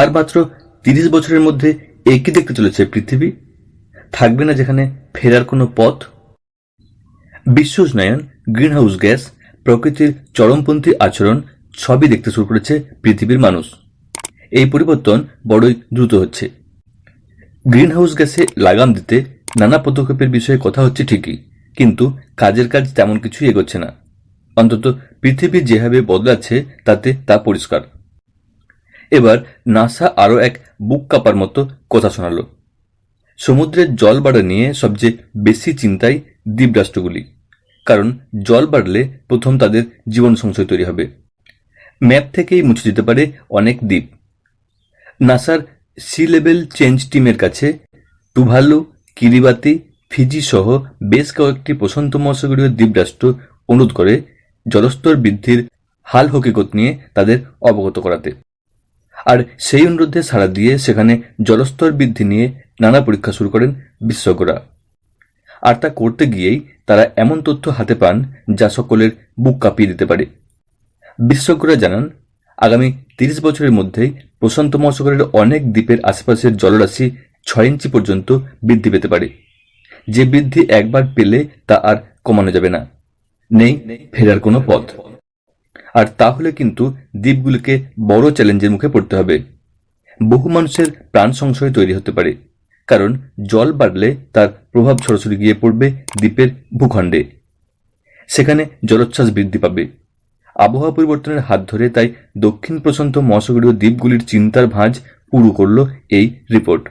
আর মাত্র তিরিশ বছরের মধ্যে একই দেখতে চলেছে পৃথিবী। থাকবে না যেখানে ফেরার কোনো পথ। বিশ্ব উষ্ণায়ন, গ্রিনহাউস গ্যাস, প্রকৃতির চরমপন্থী আচরণ সবই দেখতে শুরু করেছে পৃথিবীর মানুষ। এই পরিবর্তন বড়ই দ্রুত হচ্ছে। গ্রিনহাউস গ্যাসে লাগাম দিতে নানা পদক্ষেপের বিষয়ে কথা হচ্ছে ঠিকই, কিন্তু কাজের কাজ তেমন কিছুই এগোচ্ছে না। অন্তত পৃথিবী যেভাবে বদলাচ্ছে, তাতে তা পরিষ্কার। এবার নাসা আরও এক বুক কাপার মতো কথা শোনালো। সমুদ্রের জল বাড়া নিয়ে সবচেয়ে বেশি চিন্তায় দ্বীপরাষ্ট্রগুলি, কারণ জল বাড়লে প্রথম তাদের জীবন সংশয় তৈরি হবে। ম্যাপ থেকেই মুছে যেতে পারে অনেক দ্বীপ। নাসার সি লেভেল চেঞ্জ টিমের কাছে টুভালু, কিরিবাতি, ফিজি সহ বেশ কয়েকটি প্রশান্ত মহাসাগরীয় দ্বীপরাষ্ট্র অনুরোধ করে জলস্তর বৃদ্ধির হাল হকিকত নিয়ে তাদের অবগত করাতে। আর সেই অনুরোধে সাড়া দিয়ে সেখানে জলস্তর বৃদ্ধি নিয়ে নানা পরীক্ষা শুরু করেন বিশেষজ্ঞরা। আর তা করতে গিয়েই তারা এমন তথ্য হাতে পান যা সকলের বুক কাঁপিয়ে দিতে পারে। বিশেষজ্ঞরা জানান, আগামী তিরিশ বছরের মধ্যেই প্রশান্ত মহাসাগরের অনেক দ্বীপের আশেপাশের জলরাশি ছয় ইঞ্চি পর্যন্ত বৃদ্ধি পেতে পারে। যে বৃদ্ধি একবার পেলে তা আর কমানো যাবে না। নেই, ফেরার কোনো পথ। আর তাহলে কিন্তু দ্বীপগুলিকে বড় চ্যালেঞ্জের মুখে পড়তে হবে। বহু মানুষের প্রাণ সংশয় তৈরি হতে পারে, কারণ জল বাড়লে তার প্রভাব সরাসরি গিয়ে পড়বে দ্বীপের ভূখণ্ডে। সেখানে জলোচ্ছ্বাস বৃদ্ধি পাবে। আবহাওয়া পরিবর্তনের হাত ধরে তাই দক্ষিণ প্রশান্ত মহাসাগরীয় দ্বীপগুলির চিন্তার ভাঁজ পুরু করল এই রিপোর্ট।